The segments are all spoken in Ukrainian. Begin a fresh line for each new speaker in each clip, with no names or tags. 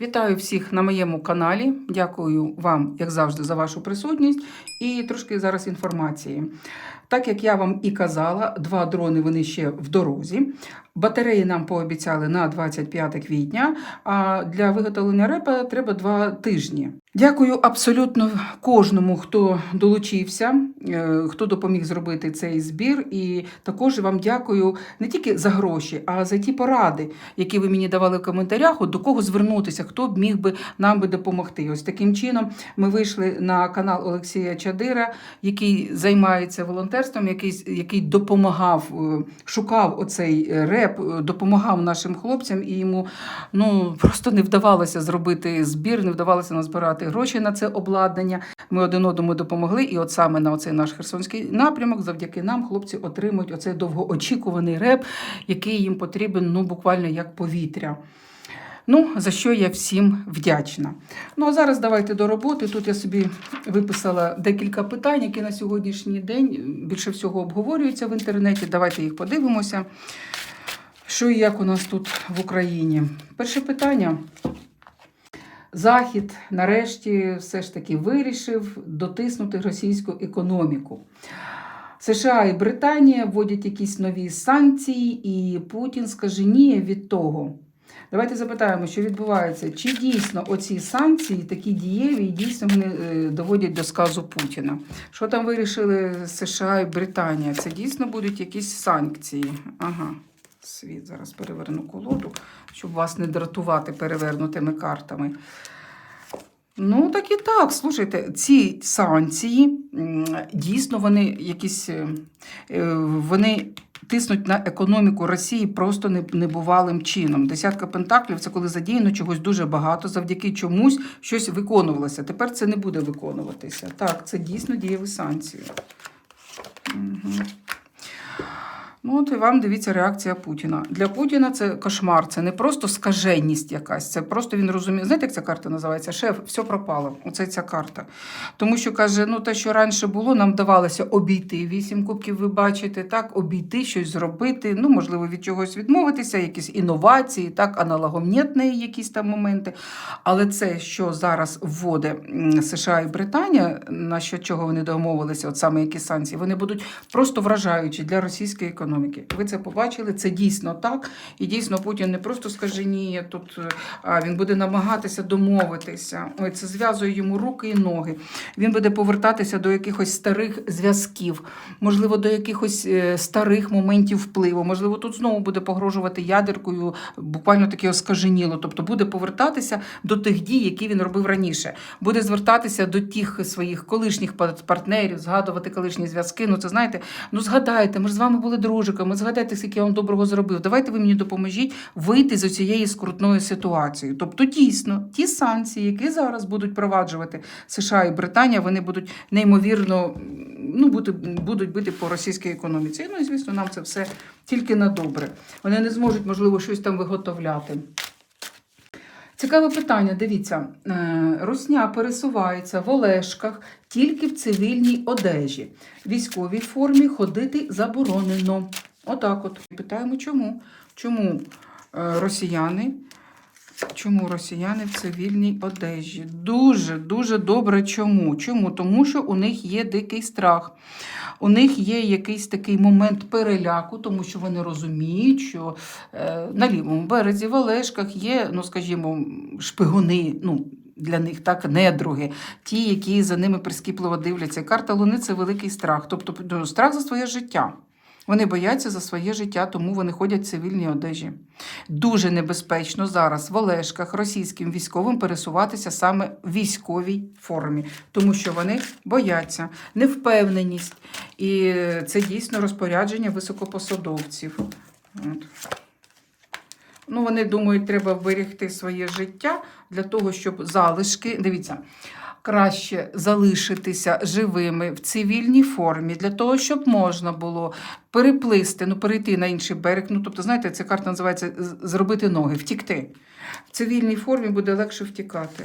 Вітаю всіх на моєму каналі. Дякую вам, як завжди, за вашу присутність і трошки зараз інформації. Так як я вам і казала, два дрони вони ще в дорозі. Батареї нам пообіцяли на 25 квітня, а для виготовлення репа треба два тижні. Дякую абсолютно кожному, хто долучився, е, хто допоміг зробити цей збір. І також вам дякую не тільки за гроші, а за ті поради, які ви мені давали в коментарях, от до кого звернутися, хто б міг би нам би допомогти. Ось таким чином ми вийшли на канал Олексія Чадира, який займається волонтерством, який, який допомагав, е, шукав оцей реп, е, допомагав нашим хлопцям, і йому ну просто не вдавалося зробити збір, не вдавалося назбирати гроші на це обладнання. Ми один одному допомогли, і от саме на оцей наш херсонський напрямок, завдяки нам, хлопці отримують оцей довгоочікуваний реп, який їм потрібен ну буквально як повітря. Ну, за що я всім вдячна. Ну, а зараз давайте до роботи. Тут я собі виписала декілька питань, які на сьогоднішній день більше всього обговорюються в інтернеті. Давайте їх подивимося. Що і як у нас тут в Україні? Перше питання. Захід нарешті все ж таки вирішив дотиснути російську економіку. США і Британія вводять якісь нові санкції, і Путін скаженіє від того. Давайте запитаємо, що відбувається, чи дійсно оці санкції такі дієві і дійсно вони е, доводять до сказу Путіна. Що там вирішили США і Британія? Це дійсно будуть якісь санкції. Ага, світ зараз переверну колоду, щоб вас не дратувати перевернутими картами. Ну, так і так. Слушайте, ці санкції дійсно вони якісь е, е, вони тиснуть на економіку Росії просто небувалим чином. Десятка пентаклів це коли задіяно чогось дуже багато, завдяки чомусь щось виконувалося. Тепер це не буде виконуватися. Так, це дійсно дієві санкції. Угу. Ну, от і вам дивіться реакція Путіна. Для Путіна це кошмар, це не просто скаженість якась, це просто він розуміє. Знаєте, як ця карта називається? Шеф, все пропало. Оце ця карта. Тому що каже, ну те, що раніше було, нам вдавалося обійти вісім кубків, ви бачите, так, обійти, щось зробити, ну, можливо, від чогось відмовитися, якісь інновації, так, аналогомнітні якісь там моменти. Але це, що зараз вводить США і Британія, на що чого вони домовилися, от саме які санкції, вони будуть просто вражаючі для російської економіки. Ви це побачили, це дійсно так. І дійсно Путін не просто скаже ні, тут е, а він буде намагатися домовитися. Ой, це зв'язує йому руки і ноги. Він буде повертатися до якихось старих зв'язків, можливо, до якихось е, старих моментів впливу. Можливо, тут знову буде погрожувати ядеркою, буквально таке оскаженіло. Тобто буде повертатися до тих дій, які він робив раніше. Буде звертатися до тих своїх колишніх партнерів, згадувати колишні зв'язки. Ну, це знаєте, ну згадайте, ми ж з вами були дружиками, згадайте, скільки я вам доброго зробив. Давайте ви мені допоможіть вийти з цієї скрутної ситуації. Тобто, дійсно, ті санкції, які зараз будуть проваджувати США і Британія, вони будуть неймовірно ну, бути, будуть бити по російській економіці. Ну і звісно, нам це все тільки на добре. Вони не зможуть, можливо, щось там виготовляти. Цікаве питання. Дивіться, Е, Русня пересувається в Олешках тільки в цивільній одежі. Військовій формі ходити заборонено. Отак от. Питаємо, чому? Чому е, росіяни? Чому росіяни в цивільній одежі? Дуже, дуже добре. Чому? Чому? Тому що у них є дикий страх. У них є якийсь такий момент переляку, тому що вони розуміють, що е, на лівому березі в Олешках є, ну скажімо, шпигуни. ну, для них так недруги, ті, які за ними прискіпливо дивляться. Карта Луни це великий страх, тобто ну, страх за своє життя. Вони бояться за своє життя, тому вони ходять в цивільній одежі. Дуже небезпечно зараз в Олешках російським військовим пересуватися саме в військовій формі, тому що вони бояться, невпевненість. І це дійсно розпорядження високопосадовців. От. Ну, вони думають, треба вберегти своє життя для того, щоб залишки. Дивіться, краще залишитися живими в цивільній формі, для того, щоб можна було переплисти, ну, перейти на інший берег. Ну, тобто, знаєте, ця карта називається зробити ноги, втікти. В цивільній формі буде легше втікати.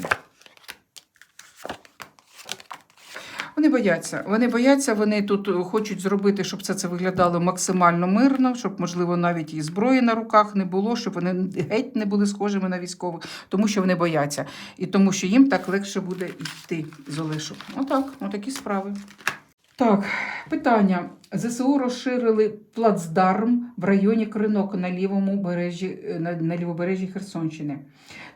Вони бояться. Вони бояться, вони тут е, хочуть зробити, щоб це, це виглядало максимально мирно, щоб, можливо, навіть і зброї на руках не було, щоб вони геть не були схожими на військових, тому що вони бояться. І тому що їм так легше буде йти з Олешок. Отак, отакі справи. Так, питання. ЗСУ розширили плацдарм в районі Кринок на лівому бережжі, е, на, на лівобережжі Херсонщини.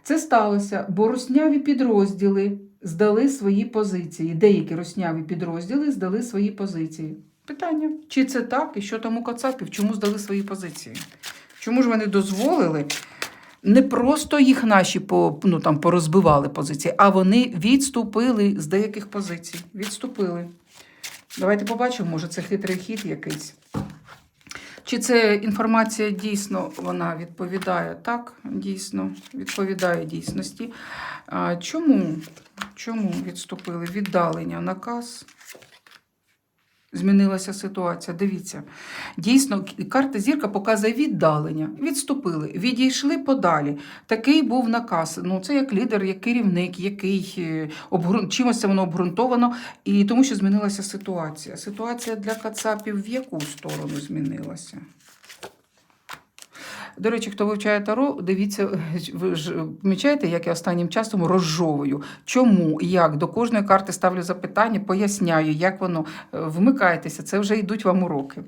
Це сталося, бо русняві підрозділи здали свої позиції. Деякі русняві підрозділи здали свої позиції. Питання: чи це так, і що там у Кацапів? Чому здали свої позиції? Чому ж вони дозволили? Не просто їх наші по, ну, там, порозбивали позиції, а вони відступили з деяких позицій. Відступили. Давайте побачимо, може це хитрий хід якийсь. Чи це інформація дійсно вона відповідає? Так, дійсно, відповідає дійсності. Чому? Чому відступили? Віддалення, наказ. Змінилася ситуація. Дивіться. Дійсно, карта зірка показує віддалення. Відступили, відійшли подалі. Такий був наказ. Ну, це як лідер, як керівник, який е, обґрун... чимось це воно обґрунтовано, і тому що змінилася ситуація. Ситуація для Кацапів в яку сторону змінилася? До речі, хто вивчає таро, дивіться, ви ж помічаєте, як я останнім часом розжовую. Чому, як до кожної карти ставлю запитання, поясняю, як воно Е, вмикайтеся, це вже йдуть вам уроки.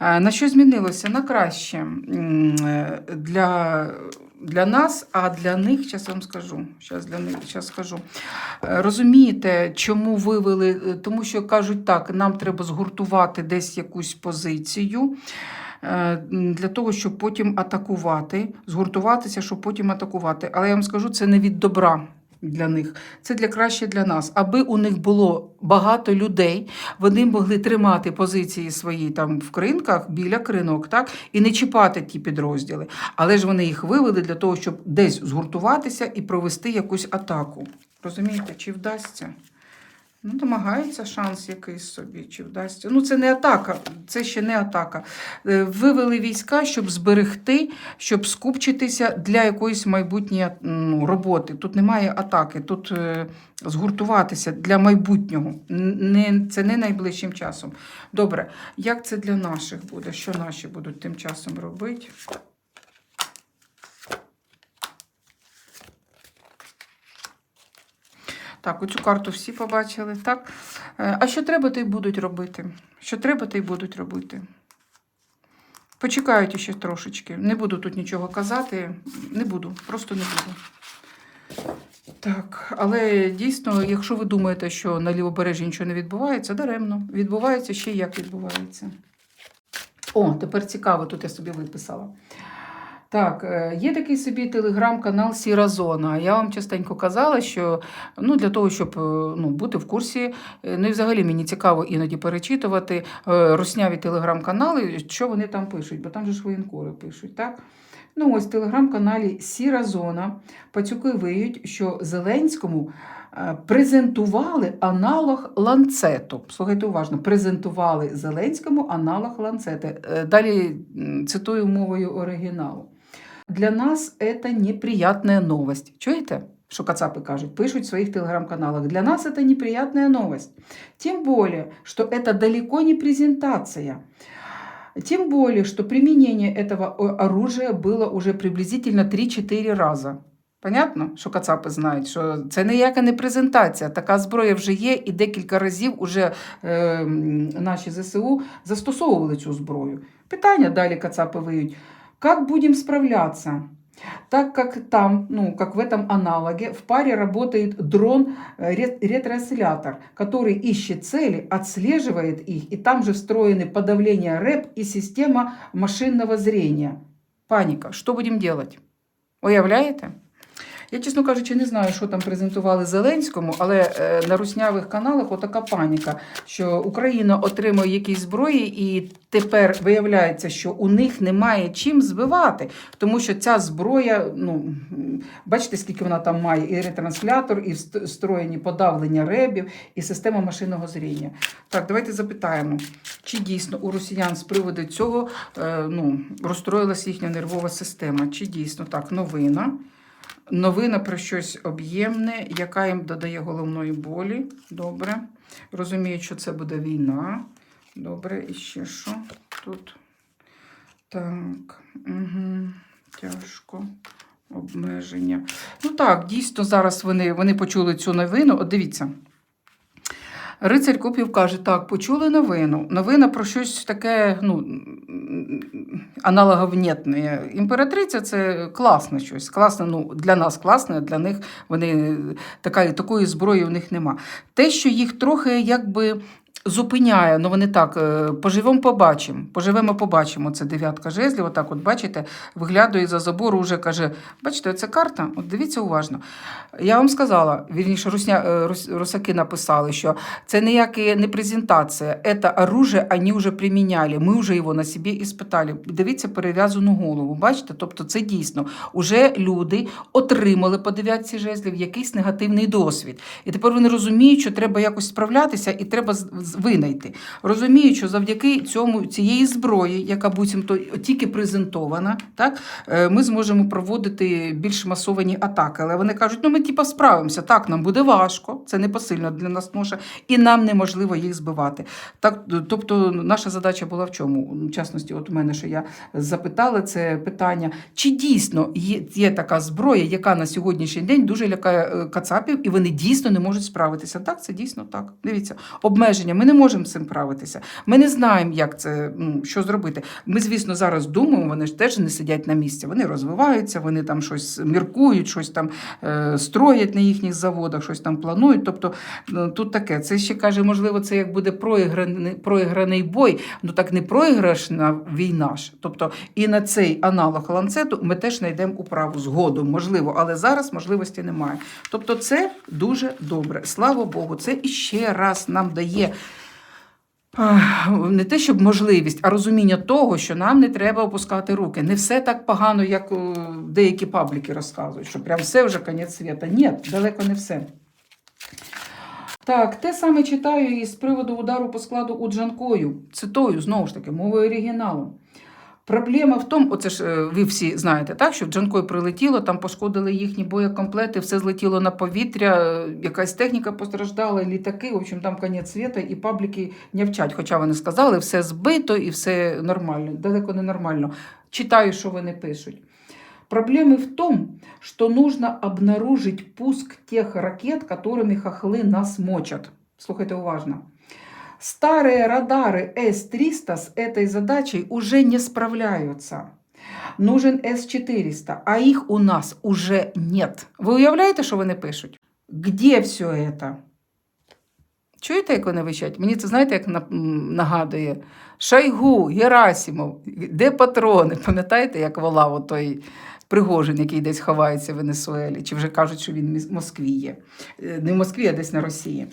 Е, На що змінилося? На краще е, для, для нас, а для них, зараз вам скажу. Щас для них, щас скажу. Розумієте, чому вивели? Тому що кажуть так, нам треба згуртувати десь якусь позицію. Е, Для того, щоб потім атакувати, згуртуватися, щоб потім атакувати. Але я вам скажу, це не від добра для них, це для краще для нас. Аби у них було багато людей, вони могли тримати позиції свої там в кринках, біля кринок, так, і не чіпати ті підрозділи. Але ж вони їх вивели для того, щоб десь згуртуватися і провести якусь атаку. Розумієте, чи вдасться? Ну, намагається шанс якийсь собі, чи вдасться. Ну, це не атака, це ще не атака. Е, Вивели війська, щоб зберегти, щоб скупчитися для якоїсь майбутньої ну, роботи. Тут немає атаки, тут е, згуртуватися для майбутнього. Не, це не найближчим часом. Добре, як це для наших буде? Що наші будуть тим часом робити? Так, оцю карту всі побачили. Так? Е, А що треба, то й будуть робити. Що треба, то й будуть робити. Почекають ще трошечки. Не буду тут нічого казати. Не буду, просто не буду. Так, але дійсно, якщо ви думаєте, що на лівобережжі нічого не відбувається, даремно. Відбувається ще як відбувається. О, тепер цікаво, тут я собі виписала. Так, е, є такий собі телеграм-канал Сіра Зона. Я вам частенько казала, що ну, для того, щоб е, ну, бути в курсі, е, ну і взагалі мені цікаво іноді перечитувати русняві телеграм-канали, що вони там пишуть, бо там же ж воєнкори пишуть. так? Ну, ось в телеграм-каналі Сіра Зона пацюки виють, що Зеленському презентували аналог ланцету. Слухайте уважно, презентували Зеленському аналог ланцети. Далі цитую мовою оригіналу. Для нас це неприятная новость. Чуєте? Що кацапи кажуть, пишуть в своїх телеграм-каналах. Для нас это неприятная новость. Тем более, что это далеко не презентация. Тем более, что применение этого о- оружия было уже приблизительно 3-4 раза. Понятно, що кацапи знають, що це ніяка не презентація. Така зброя вже є, і декілька разів уже е, м, наші ЗСУ застосовували цю зброю. Питання далі кацапи виють. Как будем справляться? Так как там, ну, как в этом аналоге, в паре работает дрон-ретранслятор, который ищет цели, отслеживает их, и там же встроены подавление рэп и система машинного зрения. Паника. Що будемо делать? Уявляєте? Я, чесно кажучи, не знаю, що там презентували Зеленському, але е, на руснявих каналах отака паніка, що Україна отримує якісь зброї, і тепер виявляється, що у них немає чим збивати, тому що ця зброя, ну бачите, скільки вона там має, і ретранслятор, і вст- встроєні подавлення ребів, і система машинного зріння. Так, давайте запитаємо, чи дійсно у росіян з приводу цього е, ну, розстроїлася їхня нервова система? Чи дійсно так, новина? Новина про щось об'ємне, яка їм додає головної болі. Добре. Розуміють, що це буде війна. Добре, і ще що тут? Так, угу. тяжко. Обмеження. Ну так, дійсно, зараз вони, вони почули цю новину. От дивіться. Рицарь Купів каже: так, почули новину. Новина про щось таке, ну, аналоговнєтне. Імператриця це класне щось. Класне, ну, для нас класне, для них вони така, такої зброї в них нема. Те, що їх трохи якби. Зупиняє, ну вони так, е, поживемо, побачимо. Поживемо, побачимо. Це дев'ятка жезлів. Отак, от бачите, виглядає за забору, вже каже: бачите, це карта. От дивіться уважно. Я вам сказала, вірніше, русня, е, рус- русаки написали, що це ніяка не презентація, це оружие вони вже приміняли. Ми вже його на собі іспитали. Дивіться перев'язану голову. Бачите? Тобто це дійсно уже люди отримали по дев'ятці жезлів якийсь негативний досвід. І тепер вони розуміють, що треба якось справлятися і треба з- винайти. Розуміють, що завдяки цьому цієї зброї, яка буцімто тільки презентована, так е, ми зможемо проводити більш масовані атаки. Але вони кажуть, ну ми типа справимося. Так, нам буде важко, це не посильно для нас ноша, і нам неможливо їх збивати. Так, тобто, наша задача була в чому? В частності, от у мене, що я запитала це питання, чи дійсно є, є така зброя, яка на сьогоднішній день дуже лякає е, кацапів, і вони дійсно не можуть справитися. Так, це дійсно так. Дивіться, обмеження. Ми не можемо цим справитися. Ми не знаємо, як це що зробити. Ми, звісно, зараз думаємо, вони ж теж не сидять на місці. Вони розвиваються, вони там щось міркують, щось там е, строять на їхніх заводах, щось там планують. Тобто ну, тут таке. Це ще каже, можливо, це як буде проіграний, проіграний бой, ну так не проіграшна війна ж. Тобто і на цей аналог ланцету ми теж знайдемо управу згодом, можливо, але зараз можливості немає. Тобто, це дуже добре. Слава Богу, це іще раз нам дає. Не те, щоб можливість, а розуміння того, що нам не треба опускати руки. Не все так погано, як е, деякі пабліки розказують, що прям все вже конець світа. Ні, далеко не все. Так, те саме читаю і з приводу удару по складу у Джанкою. Цитую знову ж таки мовою оригіналу. Проблема в тому, оце ж е, ви всі знаєте, так, що в Джанкой прилетіло, там пошкодили їхні боєкомплекти, все злетіло на повітря, е, якась техніка постраждала, літаки, в общем, там конець світа, і пабліки не вчать. Хоча вони сказали, все збито і все нормально, далеко не нормально. Читаю, що вони пишуть. Проблемы в том, что нужно обнаружить пуск тех ракет, которыми хохлы нас мочат. Слухайте уважно. Старые радары С-300 с этой задачей уже не справляются. Нужен С-400, а их у нас уже нет. Ви уявляєте, що вони пишуть? Где все это? Чуєте, як вони вищать? Мені це знаєте, як на- м, нагадує Шойгу, Герасимов, де патрони? Пам'ятаєте, як волав отой Пригожин, який десь ховається в Венесуелі, чи вже кажуть, що він в Москві є. Е, Не в Москві, а десь на Росії.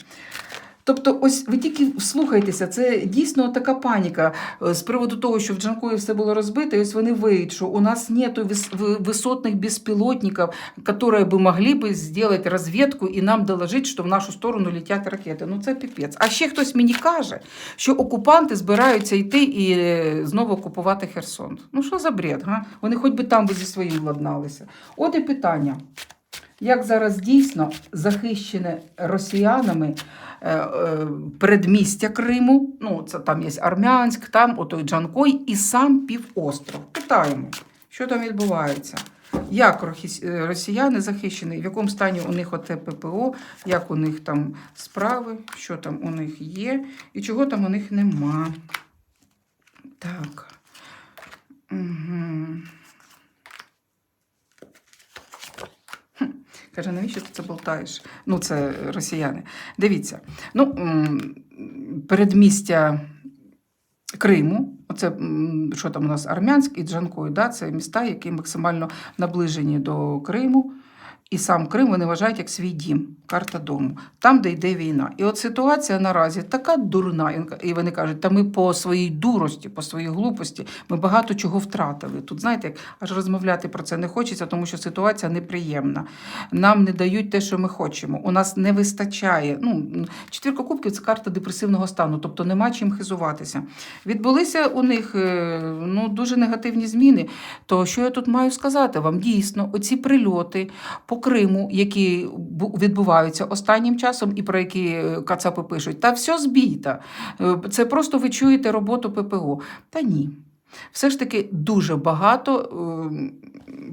Тобто, ось ви тільки вслухайтеся, це дійсно така паніка е, з приводу того, що в Джанкої все було розбито, і ось вони виють, що у нас нету вис- в- висотних безпілотників, которые бы могли бы сделать розвідку і нам доложити, що в нашу сторону летять ракети. Ну це піпець. А ще хтось мені каже, що окупанти збираються йти і е, знову окупувати Херсон. Ну що за бред? Га? Вони хоч би там би зі своїм владналися. От і питання. Як зараз дійсно захищене росіянами е, е, передмістя Криму, ну це там є Армянськ, там отой Джанкой і сам півостров. Питаємо, що там відбувається? Як е, росіяни захищені, в якому стані у них оте ППО, як у них там справи, що там у них є, і чого там у них нема. Так. Угу. Каже, навіщо ти це болтаєш? Ну, це росіяни. Дивіться, ну, передмістя Криму, оце що там у нас Армянськ і Джанкой, да, це міста, які максимально наближені до Криму. І сам Крим вони вважають як свій дім, карта дому, там, де йде війна. І от ситуація наразі така дурна. І вони кажуть, та ми по своїй дурості, по своїй глупості, ми багато чого втратили. Тут, знаєте, як аж розмовляти про це не хочеться, тому що ситуація неприємна. Нам не дають те, що ми хочемо. У нас не вистачає. Ну, четвірка кубків це карта депресивного стану, тобто нема чим хизуватися. Відбулися у них е, ну, дуже негативні зміни. То що я тут маю сказати вам? Дійсно, оці прильоти по Криму, які відбуваються останнім часом, і про які е, Кацапи пишуть, та все збійта. Е, Це просто ви чуєте роботу ППО. Та ні. Все ж таки дуже багато ем,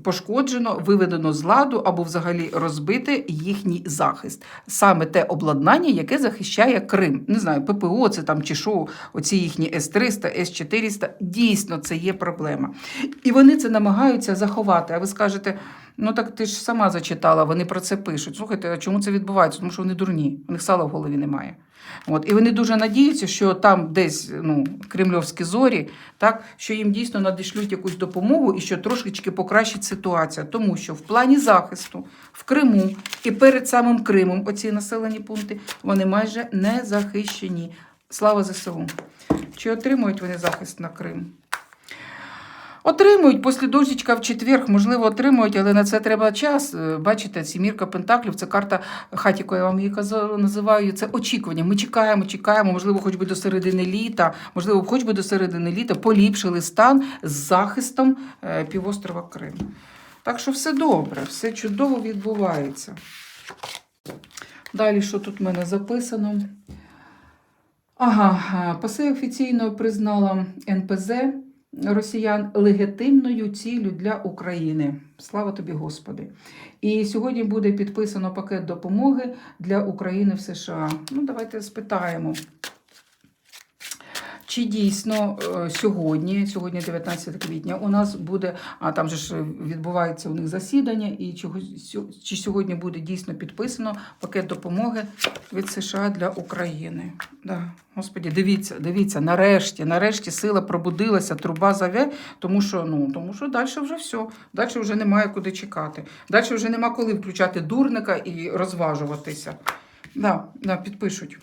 пошкоджено, виведено з ладу або взагалі розбите їхній захист. Саме те обладнання, яке захищає Крим. Не знаю, ППО це там чи що, оці їхні С-300, С-400. Дійсно, це є проблема. І вони це намагаються заховати. А ви скажете, ну так ти ж сама зачитала, вони про це пишуть. Слухайте, а чому це відбувається? Тому що вони дурні, у них сала в голові немає. От. І вони дуже надіються, що там десь ну, кремльовські зорі, так, що їм дійсно надішлють якусь допомогу і що трошечки покращить ситуація. Тому що в плані захисту в Криму і перед самим Кримом оці населені пункти вони майже не захищені. Слава ЗСУ. Чи отримують вони захист на Крим? Отримують після дощечка в четвер, можливо, отримують, але на це треба час. Е, Бачите, сімірка Пентаклів це карта хатіко, я вам її казала, називаю. Це очікування. Ми чекаємо, чекаємо, можливо, хоч би до середини літа, можливо, хоч би до середини літа поліпшили стан з захистом е, півострова Крим. Так що все добре, все чудово відбувається. Далі, що тут в мене записано? Ага, е, ПАСЕ офіційно признала НПЗ росіян легітимною ціллю для України. Слава тобі, Господи. І сьогодні буде підписано пакет допомоги для України в США. Ну, давайте спитаємо. Чи дійсно е, сьогодні, сьогодні 19 квітня, у нас буде, а там же ж відбувається у них засідання, і чи сьогодні буде дійсно підписано пакет допомоги від США для України? Да. Господі, дивіться, дивіться, нарешті, нарешті сила пробудилася, труба заве, тому що, ну, тому що далі вже все. Далі вже немає куди чекати. Далі вже нема коли включати дурника і розважуватися. Да, да, підпишуть.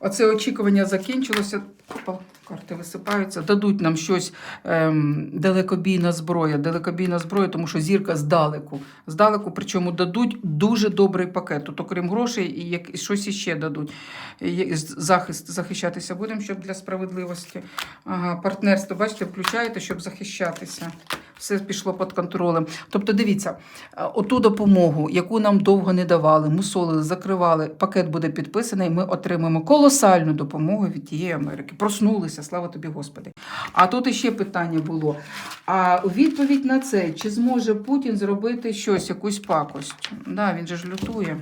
Оце очікування закінчилося. Опа, карти висипаються. Дадуть нам щось ем, далекобійна зброя. Далекобійна зброя, тому що зірка здалеку. Здалеку, причому дадуть дуже добрий пакет. Тут, окрім грошей, і як, і щось іще дадуть. І Захист захищатися будемо, щоб для справедливості. Ага, партнерство, бачите, включаєте, щоб захищатися. Все пішло під контролем. Тобто, дивіться, е, оту допомогу, яку нам довго не давали, мусолили, закривали, пакет буде підписаний, ми отримаємо колосальну допомогу від тієї Америки. Проснулися, слава тобі, Господи. А тут іще питання було. А відповідь на це, чи зможе Путін зробити щось, якусь пакость? Да, він же ж лютує.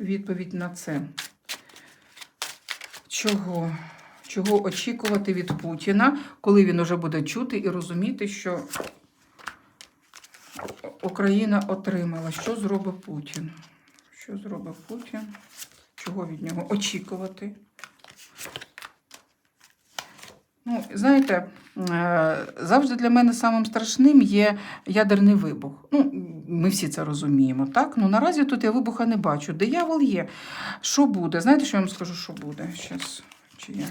Відповідь на це. Чого? Чого очікувати від Путіна, коли він уже буде чути і розуміти, що Україна отримала. Що зробить Путін? Що зробить Путін? Чого від нього очікувати? Ну, знаєте, е, завжди для мене самим страшним є ядерний вибух. Ну, ми всі це розуміємо, так? Ну наразі тут я вибуха не бачу. Диявол є. Що буде? Знаєте, що я вам скажу, що буде? Щас, чи я?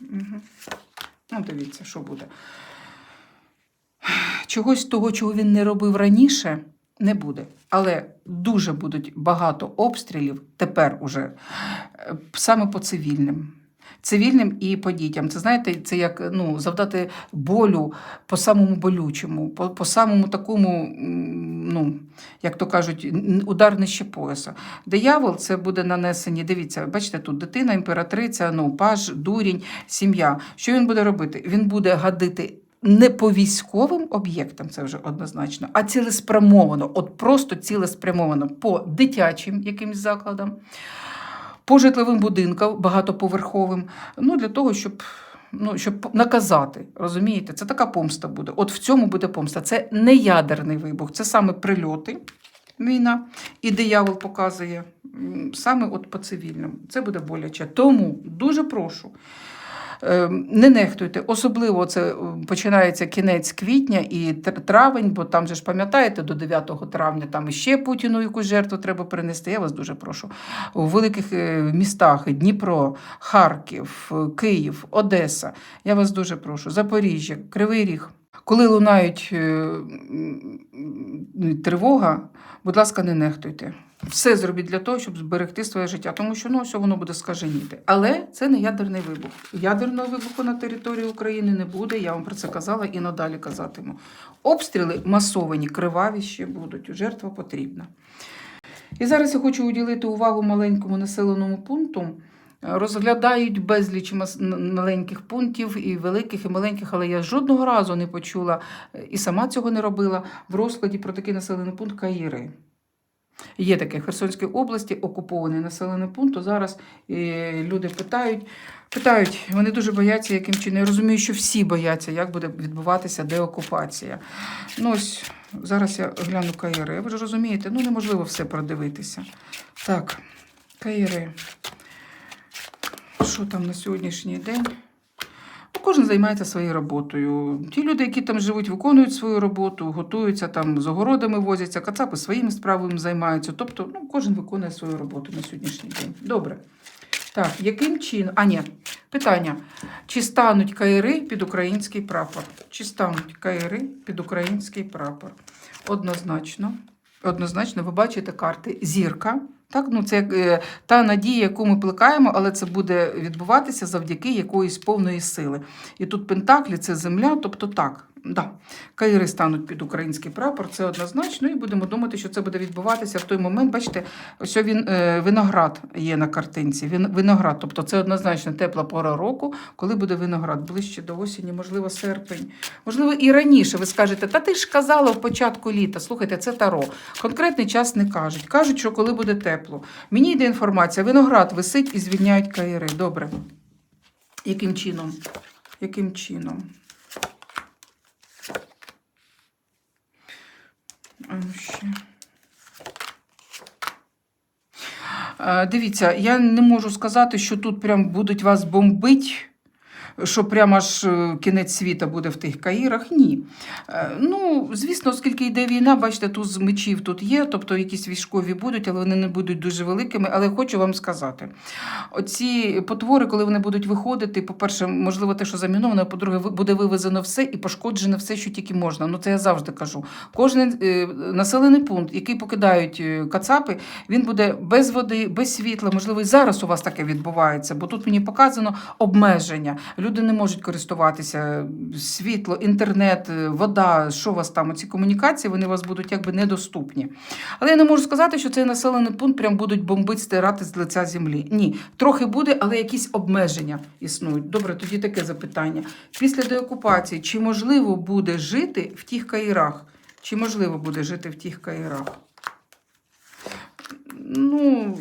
Угу. Ну, дивіться, що буде. Чогось того, чого він не робив раніше, не буде. Але дуже будуть багато обстрілів тепер уже е, саме по цивільним. Цивільним і по дітям. Це знаєте, це як ну, завдати болю по самому болючому, по, по самому такому, ну, як то кажуть, удар нижче пояса. Диявол це буде нанесені. Дивіться, бачите, тут дитина, імператриця, ну, паж, дурінь, сім'я. Що він буде робити? Він буде гадити. Не по військовим об'єктам, це вже однозначно, а цілеспрямовано, от просто цілеспрямовано по дитячим якимсь закладам, по житловим будинкам багатоповерховим, ну для того, щоб, ну, щоб наказати. Розумієте, це така помста буде. От в цьому буде помста. Це не ядерний вибух, це саме прильоти. Війна і диявол показує саме от по цивільному. Це буде боляче. Тому дуже прошу. Е, Не нехтуйте, особливо це е, починається кінець квітня і тр- травень, бо там же ж пам'ятаєте, до 9 травня там іще Путіну якусь жертву треба принести. Я вас дуже прошу. У великих е, містах Дніпро, Харків, е, Київ, Одеса. Я вас дуже прошу. Запоріжжя, Кривий Ріг. коли лунають тривога, будь ласка, не нехтуйте. Все зробіть для того, щоб зберегти своє життя, тому що ну, все воно буде скаженіти. Але це не ядерний вибух. Ядерного вибуху на території України не буде. Я вам про це казала і надалі казатиму. Обстріли масовані, криваві ще будуть. Жертва потрібна. І зараз я хочу уділити увагу маленькому населеному пункту. Розглядають безліч маленьких пунктів, і великих, і маленьких, але я жодного разу не почула е, і сама цього не робила в розкладі про такий населений пункт Каїри. Є таке в Херсонській області окупований населений пункт. То зараз е, люди питають, питають, вони дуже бояться, яким чином. Я розумію, що всі бояться, як буде відбуватися деокупація. Ну ось зараз я гляну Каїри. Ви ж розумієте, ну неможливо все продивитися. Так, Каїри. Що там на сьогоднішній день? Кожен займається своєю роботою. Ті люди, які там живуть, виконують свою роботу, готуються там з огородами возяться, кацапи своїми справами займаються. Тобто, ну, кожен виконує свою роботу на сьогоднішній день. Добре. Так, яким чином? А, ні, питання. Чи стануть каїри під український прапор? Чи стануть каїри під український прапор? Однозначно. Однозначно, ви бачите карти зірка. Так, ну це е, та надія, яку ми плекаємо, але це буде відбуватися завдяки якоїсь повної сили. І тут Пентаклі це земля, тобто так. Да. Каїри стануть під український прапор, це однозначно, і будемо думати, що це буде відбуватися в той момент. Бачите, ось він е, виноград є на картинці. Він виноград, тобто це однозначно тепла пора року, коли буде виноград ближче до осені, можливо, серпень, можливо, і раніше. Ви скажете, та ти ж казала в початку літа. Слухайте, це таро. Конкретний час не кажуть. Кажуть, що коли буде тепло. Мені йде інформація: виноград висить і звільняють каїри. Добре. Яким чином? Яким чином? А ну ще. Е, Дивіться, я не можу сказати, що тут прям будуть вас бомбить, що прямо аж е, кінець світа буде в тих каїрах. Ні. Е, Ну, звісно, оскільки йде війна, бачите, тут з мечів тут є, тобто якісь військові будуть, але вони не будуть дуже великими. Але хочу вам сказати: оці потвори, коли вони будуть виходити, по-перше, можливо, те, що заміновано, а по-друге, буде вивезено все і пошкоджено все, що тільки можна. Ну, це я завжди кажу. Кожен е, населений пункт, який покидають кацапи, він буде без води, без світла. Можливо, і зараз у вас таке відбувається, бо тут мені показано обмеження. Люди не можуть користуватися світло, інтернет, е, вода, що у вас там, ці комунікації, вони у вас будуть якби недоступні. Але я не можу сказати, що цей населений пункт прям будуть бомбити, стирати з лиця землі. Ні, трохи буде, але якісь обмеження існують. Добре, тоді таке запитання. Після деокупації, чи можливо буде жити в тих каїрах? Чи можливо буде жити в тих каїрах? Ну,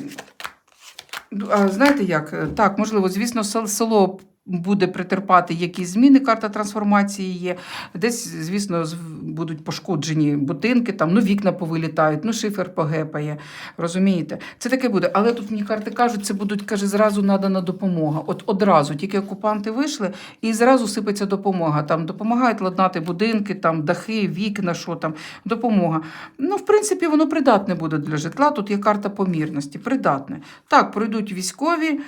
а знаєте як? Так, можливо, звісно, село буде претерпати якісь зміни, карта трансформації є. Десь, звісно, будуть пошкоджені будинки, там, ну, вікна повилітають, ну, шифер погепає. Розумієте? Це таке буде. Але тут мені карти кажуть, це будуть, каже, зразу надана допомога. От одразу, тільки окупанти вийшли, і зразу сипеться допомога. Там допомагають ладнати будинки, там дахи, вікна, що там, допомога. Ну, в принципі, воно придатне буде для житла. Тут є карта помірності, придатне. Так, пройдуть військові,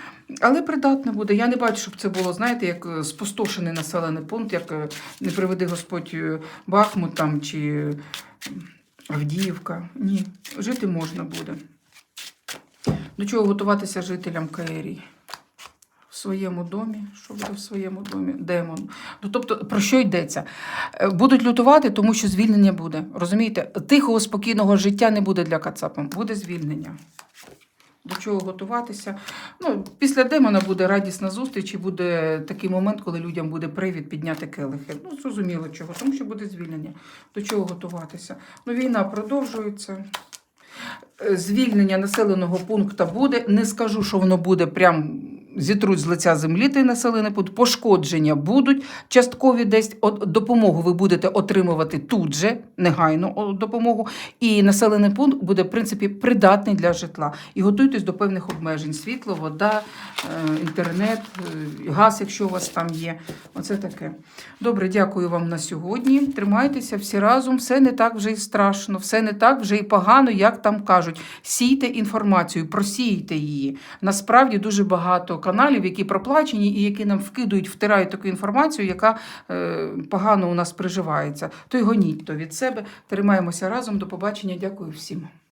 але придатне буде. Я не бачу, щоб це було, знаєте, як е, спустошений населений пункт, як е, не приведи Господь е, Бахмут там чи Авдіївка. Ні, жити можна буде. До чого готуватися жителям Каєрії? В своєму домі. Що буде в своєму домі? Демон. Ну, тобто, про що йдеться? Будуть лютувати, тому що звільнення буде. Розумієте? Тихого, спокійного життя не буде для Кацапа. Буде звільнення. До чого готуватися? Ну, після демона буде радісна зустріч і буде такий момент, коли людям буде привід підняти келихи. Ну, зрозуміло чого, тому що буде звільнення. До чого готуватися? Ну, війна продовжується. Е, Звільнення населеного пункту буде. Не скажу, що воно буде прям зітруть з лиця землі той населений пункт. Пошкодження будуть часткові десь допомогу ви будете отримувати тут же, негайно допомогу. І населений пункт буде, в принципі, придатний для житла. І готуйтесь до певних обмежень: світло, вода, е, інтернет, е, газ, якщо у вас там є. Оце таке. Добре, дякую вам на сьогодні. Тримайтеся всі разом. Все не так вже і страшно, все не так вже і погано, як там кажуть. Сійте інформацію, просійте її. Насправді дуже багато каналів, які проплачені і які нам вкидують, втирають таку інформацію, яка е, погано у нас приживається. То й гоніть то від себе. Тримаємося разом. До побачення. Дякую всім.